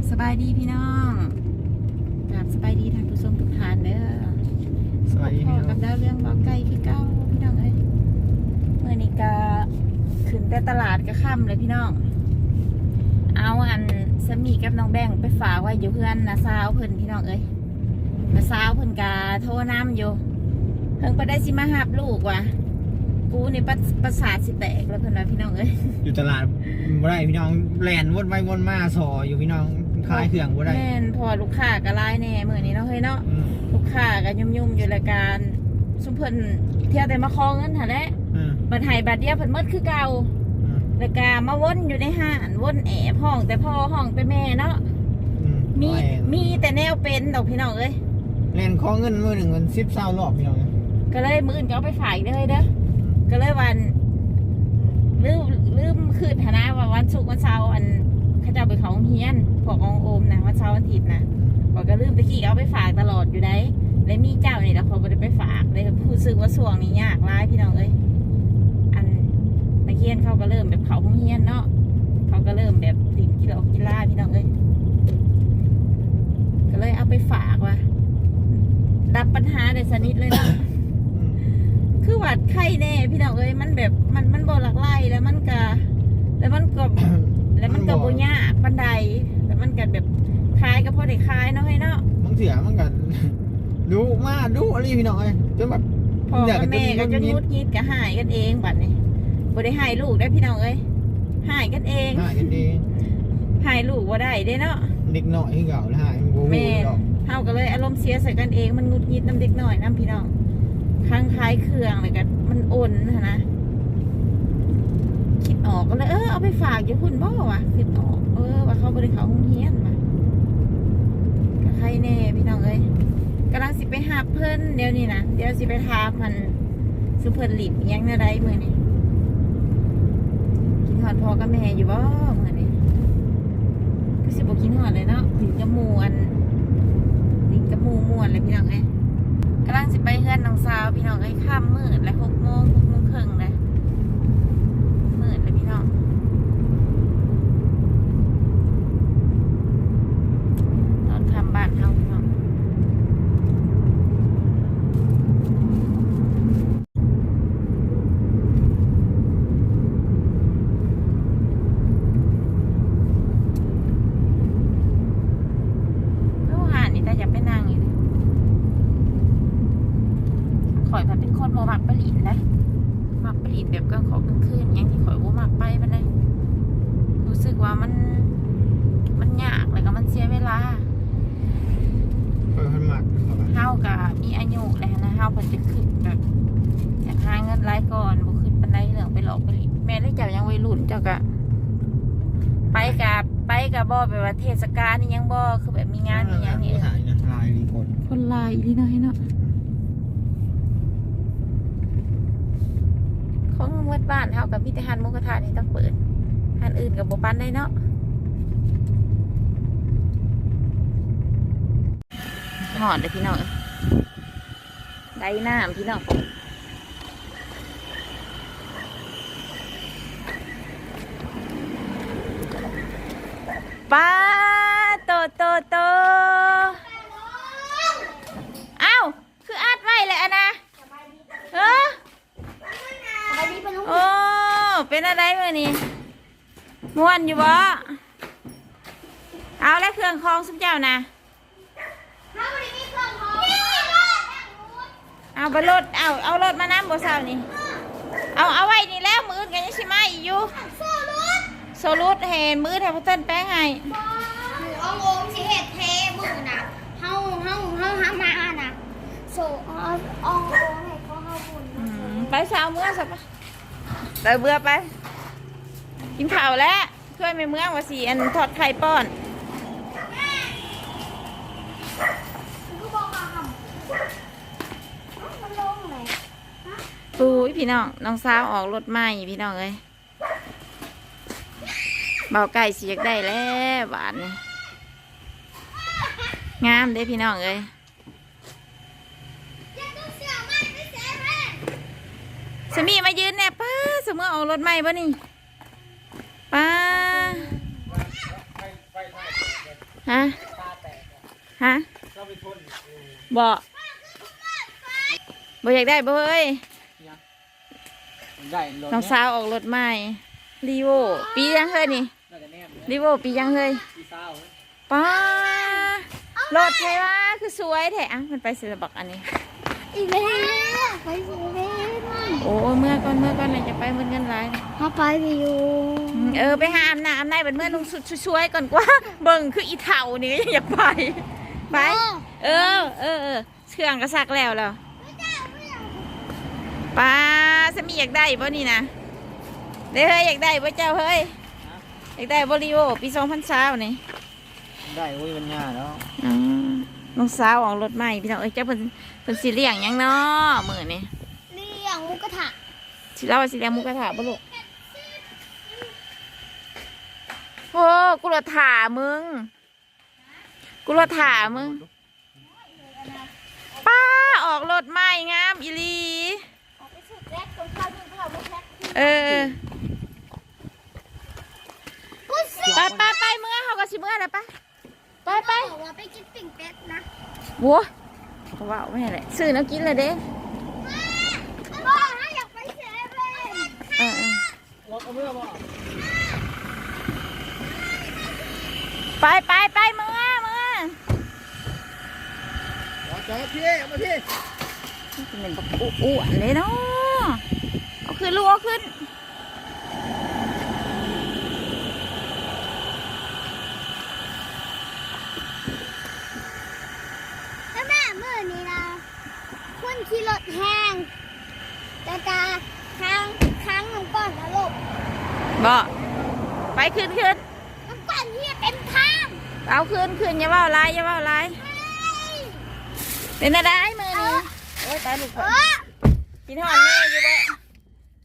บสบายดีพี่น้องกราบสบายดีท่านผู้ชมทุกท่านเด้อสวัสดีพ่อพี่น้กัอบงดาวเรื่องบอกไก่คือเก้าพี่น้องเอ้ยเมื่อนี้ก็ขึ้นแต่ตลาดก็ค่ำเลยพี่น้อง เอาอันสามีกับน้องแบงไปฝากไว้อยู่เพื่อนนาซาวเพิ่นพี่น้องเอ้ยนาซาวเพิ่นกาโทรน้ำอยู่ เพิ่งไปได้สิมาหับลูกว่ะกูนี่ประประสาทสิแตกแล้วเพิ่นว่าพี่น้องเอ้ย อยู่ตลาดบ่ได้พี่น้องแลนวนไปวนมาสออยู่พี่น้อง ขายเครื่องบ่ได้แม่นพอลูกค้าก็ไล่แน่มื้อนี้เนาะเฮ้ยเนาะอืมลูกค้าก็ยุ่มๆอยู่รายการซุมเพิ่นเที่ยวแต่มาคอเงินหั่นแหละอืมบัดให้บัดเดียวเพิ่นหมดคือเก่าอืมรายการมาวนอยู่ในห้านวนแอบห้องแต่พ่อห้องแต่แม่เนาะอืมมีแลนมีแต่แนวเป็นดอกพี่น้องเอ้ยแลนขอเงินมือหนึ่งเงินสิบเศร้ารอบพี่น้องก็เลยมื้ออื่นก็เอาไปฝากอีกเด้อเฮ้ยเด้อ ก็เลยวันลืมลืมคืนหนนะว่าวันศุกร์วันเสาร์อัน เขาเจ้าไปเขาโรงเฮียนพวกองโอมนะวันเสาร์วันอาทิตย์นะบอกก็ลืมตะกี้เอาไปฝากตลอดอยู่ได้แล้วมีเจ้านี่แหล้วเขาไม่ได้ไปฝากเลยผู้ซื้อว่าส่วงนี้ยากร้ายพี่น้องเอ้ยอันนักเรียนเขาก็เริ่มแบบเขาห้องเรียนเนาะเขาก็เริ่มแบบติดกีฬากีฬาพี่น้องเอ้ยก็เลยเอาไปฝากว่ะดับปัญหาได้สนิทเลยเนาะอืมคือวัดไข้แน่พี่น้องเอ้ยมันแบบมันมันบ่หลักไล่แล้วมันก็แล้วมันก็แล้วมัน ก็บ่ยากปันใดแล้วมันก็แบบคล้ายก็พอได้คล้ายเนาะเฮ้ยเนาะบางเสียมันก็ดูมาดูอะไรพี่น้องเอ้ยจนแบบพ่อกับแม่ก็จะงุดยิดก็หายกันเองบัดนี้บ่ได้หายลูกได้อพี่น้องเอ้ยหายกันเองหายกันดีหายลูกบ่ได้เด้เนาะเด็กหน่อยที่เก่าแล้วหายมันโง่แม่ดอกเฮาก็เลยอารมณ์เสียใส่กันเองมันงุดยิดน้ำเด็กน้อยน้ำพี่น้องข้างคล้ายเครื่องเลยกันมันอ่อนหั้นนะคิด ออกก็เลยเออเอาไปฝากอยู่พุ่นบ่วะคิดออก เออว่าเขาบ่ได้เข้าโรงเรียนมาก็ใครแน่พี่น้องเอ้ยกำลังสิไปหาเพิ่นเดี๋ยวนี้นะเดี๋ยวสิไปถามมันสุเพิ่นหลิบยังแนวใดมื้อนี้กินฮอดพ่อกับแม่อยู่บ่มือนี้คือสิบกินฮอดเลยเนาะถึงจะมูอันถึงจะมูม่วนเลยพี่น้องเอ้ยกำลังสิไปเฮือนน้องสาวพี่น้องเอ้ยค่ำมืดแล้ว6โมง6โมงครึ่งเลยมืดเลยพี่น้อง ตอนทำบ้านเฮาพี่น้องโอ้หานี่แต่อยากไปนั่งอยู่ดิข่อยพันเป็น คนโมมักไปหลินนะมักไปหลินแบบกลางขอกลางคืนอย่างที่ข่อยโมมักไปปานใดรู้สึกว่ามันมันยากเลยก็มันเสียเวลาเปิดพันหมักเข้าไปเฮากับมีอายุแล้วนะเฮาเพิ่นจะขึ้นแบบอยากหาเงินรายก่อนบ่ขึ้นปานใดเรื่องไปหลอกไปหลิแม่ได้เจ้ายังวัยรุ่นเจ้าก็ไปกับไปกับบ่แบบว่าเทศกาลนี่ยังบ่คือแบบมีงานมีหยังนี่ถ่ายนะลายรีคนคนลายอีหลีเนาะให้เนาะ ของเมื่อบ้านเฮากับมีแต่หันมูกทะนี่ต้องเปิดหันอื่นกับโบปันได้เนาะหอดเลยพี่น้องได้น้ำพี่น้องป้าโตโตโต เป็นอะไรเมื่อนี้ม่วนอยู่บ่เอาแล้วเครื่องคองสุมเจ้านะถ้าวันนี้มีเครื่องของเอาไปรถเอาเอารถมาน้ำบ่เศร้านี่เอาเอาไว้นี่แล้วมืออนกันยังชิมาอีกอยู่โซ่รุดโซลูดเห็นมือแทบพันแป้งไงหนูเอางงสิเห็ดเทมือนะเฮาเฮาเฮาหามานะโซ่เอาเอางงให้เขาเฮาบุญอืมไปเช้าเมื่อสักปะ เดินเบื่อไป กินข้าวแล้วช่วยแม่เมื่อว่าสีอันทอดไข่ป้อนปุ้ยพี่น้องน้องสาวออกรถใหม่พี่น้องเอ้ยเบาไก่เสียกได้แล้วบานงามเด้พี่น้องเอ้ย อย่าต้องเสียไม่ไม่เสียแม่ สามีมายืนแน่ป้าสมมติออกรถใหม่ป่ะนี่ป้าฮะตาแตกฮะเราไปทนบ่บ่อยากได้บ่เฮ้ยได้รถน้องสาวออกรถใหม่รีโวปียังเฮ้ยนี่น่าจะแนมรีโวปียังเฮ้ยพี่เศร้าป้ารถใช่ว่าคือสวยแท้อะมันไปเสือบักอันนี้ อีเวนไปสิเวนโอ้เมื่อก่อนเมื่อก่อนไหนจะไปเมื่อเงินไรเขาไปวิวเออไปหาอาบน้ำอาบในเป็นเมื่อลงสุดช่วยๆก่อนกว่า เบิ่งคืออีเถ่านี่ก็ยังอยากไปไปเออเออเออเครื่องก็ซักแล้วแล้วป้าสมีอยากได้บ่นี่นะเด้เฮ้ยอยากได้บ่เจ้าเฮ้ยอยากได้บริโอปีสองพันสาวนี่ได้โอ้ยมันง่ายแล้วอ๋อ น้องสาวออกรถใหม่พี่น้องเอ้ยเจ้าเพิ่นเพิ่นสิเลี้ยงหยังเนาะมื้อนี้เลี้ยงหมูกระทะสิเล่าว่าสิเลี้ยงหมูกระทะบ่ลูกโอ้กูรถถ่ามึงกูรถถ่ามึงป้าออกรถใหม่งามอีหลีออกไปสุดแรกคนข้าวคนข้าวไม่แพ้เออกูสิ ไปไปไปเมื่อเขาก็สิเมื่อแล้วปะ ไปไปบอกว่าไปกินปิ่งเป็ดนะวัวว้าวไม่อะไรซื้อน้ำกินเลยเด้บอกให้อยากไปเซเว่นเออเออรถเอาเมื่อบ่ไปไปไปเมื่อเมื่อรถจอดพี่เอามาพี่เป็นแบบอ้วนเลยเนาะเอาขึ้นลูกเอาขึ้น แล้วแม่เมื่อนี้นะคนขี่รถแห้งจะกาค้างค้างน้ำก้อนนะลูก บอกไป ขึ้นขึ้นน้ำก้อนที่เต็มทางเอาขึ้นขึ้นอย่าว่าอะไรอย่าว่าอะไรเฮ้ยเป็นอะไรมือนี้โอ้ยตายลูกเออกินหอดแม่อยู่บ่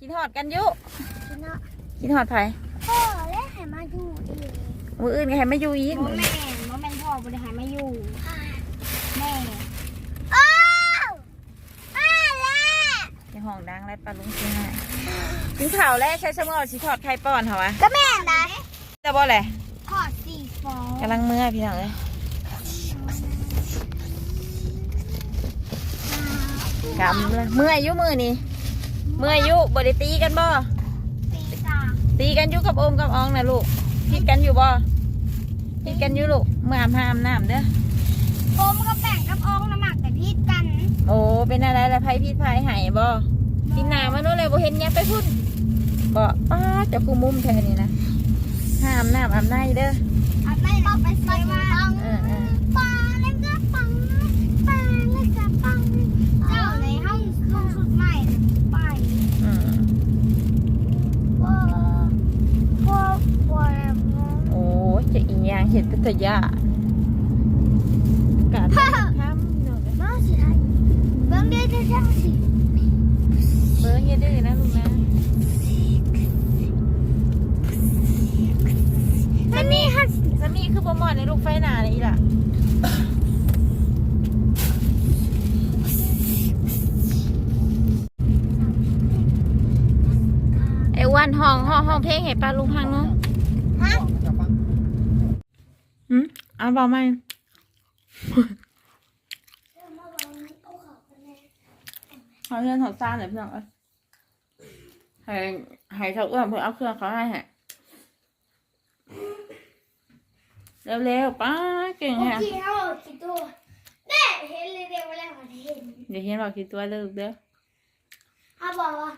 กินหอดกันอยุชนะกินหอดไผพ่อและให้มาอยู่อีกมืออื่นก็ให้มาอยู่อีกโมแม่โมแม่พ่อบริหารมาอยู่แม่อ้าวอ้าวแล้ว ใน ห้องดังไรปลาลุงซื้อให้กินข่าวแล้วใช้สมอสิทอดไข่ป้อนเหรอวะก็แม่ไหนจะบ่แหละขอดสีฟองกำลังเมื่อยพี่น้องเอ้ยกำเลยเมื่อยอยุมือนี่เมื่อยอยุบ่ได้ตีกันบ่สีสามตีกันอยู่กับโอมกับอองนะลูกพิดกันอยู่บ่พิดกันอยู่ลูกเมื่ออาบน้ำน้ำเด้อโอมกับแป้งกับอองน้ำหมักแต่พีดกัน โอ้ เป็นอะไรละไผพิษภัยใหายบ่กินหนามาโน่นเลยบ่เห็นเนี้ยไปพุ่นบ่ป้าเจะกูมุมแค่นี้นะห้ามน้ำอาบในเด้อเอาไปเอาไปใส่มาเออเออปลาเล็กกระปังปลาเล็กกระปังเจ้าในห้องห้องสุดใหม่ไปอืมว่าว่าว่าโอ้ยจะอีหยังเห็นแต่ตะยะกา สามีคือบ่หมอดในลูกไฟหนาเลยอีล่ะไอ้อ้วันห้องห้องห้องเพลงให้ปลาลุงพังเนาะฮะจะฟังอืมเอาเบาไหมเขาเรื่องถอดซ่านเลยเพื่อนเอ้ยให้ให้เขาเอื้อมเพื่อเอาเครื่องเขาให้ฮะ เร็วๆป้าเก่งโอฮะเคเอากี่ตัวแม่เห็นเลยเดี๋ยวเวลามันเห็นเดี๋ยวเห็นบอกกี่ตัวเลิกเด้อเขาบอกว่า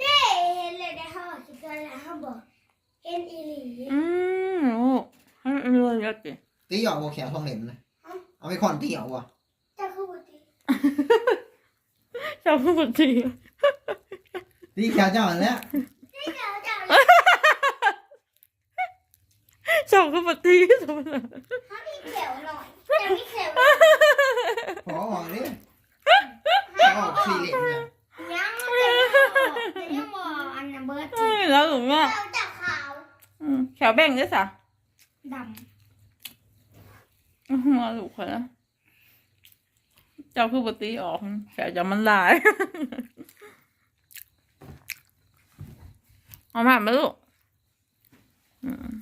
นี่เห็นเลยเดี๋ยวเขาบอกกี่ตัวแล้วเขาบอกเห็นอีหลีอืมโอ้ให้มันรวยเยอะจิตีออกบ่แขวทองเหล็มนะเอาไปคอนตีออกบ่จะคือบุตรีชอบพูดจริงตีแขวเจ้าอันแล้วนี่เดี๋ยวจะ ชอบพูดจริงสมมติเขามีเขียวหน่อยแต่ม่เขียวหน่อยขอออกดิขอออกสี่เหลี่ยมเนี่ยยังแต่ยังบอกอันนั้นเบิร์ดเฮ้ยแล้วหนูว่าเราจะขาวอืมแขวแบ่งด้วยสะดอื้อหือลูกคนละเจ้าคือปตีออกแขวจะมันลาย เอามาไหมลูกอืม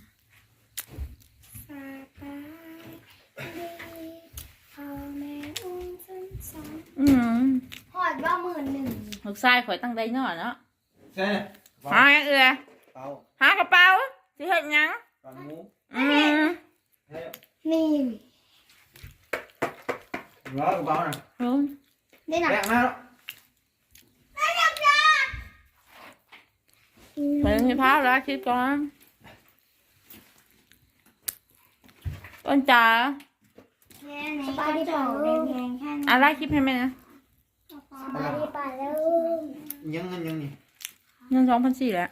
ำ ลูกชายข่อยตั้งได้น้อเนาะใช่เลยหาอย่างเอือเป๋าหากระเป๋าสิเฮ็ดหยังก่อนหมูอืมเฮ้ยนี่รอกระเป๋าน่ะลุงได้หนักแบกมาแล้วไปที่พาแล้วคิดก่อนต้นจ๋าสบายดีป่าลูกแข็งแค่อะไรคลิปให้แม่นะ สบายดีป่าลูกยังเงินยังนี่เงินสองพันสี่แหล้ว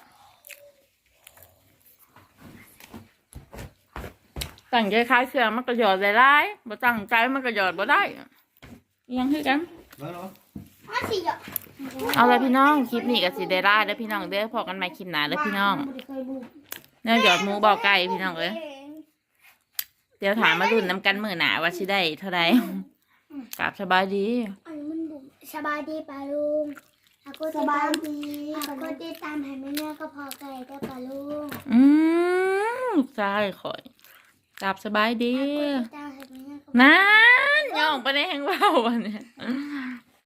ตั้งใจขายเครื่องมันก็หยอดได้ร้ายบ่ตั้งใจมันก็หยอดบ่ได้ยังคือกัน เบิ่งแล้วมาสิอะเอาเลยพี่น้องคลิปนี้ก็สิได้ล่าเด้อพี่น้องเด้อพอกันใหม่คลิปหน้าเด้อพี่น้องเคยบุกเนื้อหยอดหมูบอกไก่พี่น้องเอ้ยเดี๋ยวถามมาดุนน้ำกันมือหนาว่าสิได้เท่าไรกราบสบายดีอันมันบุก สบายดีป่าลุงสบายดีก็ติดตามให้แม่แม่ก็พอไก่ก็ป่าลุงอืมลูกชายข่อยกราบสบายดีติดตามให้แม่แม่ก็นั่นย่องไปในแห่งเว่าวันเนี่ย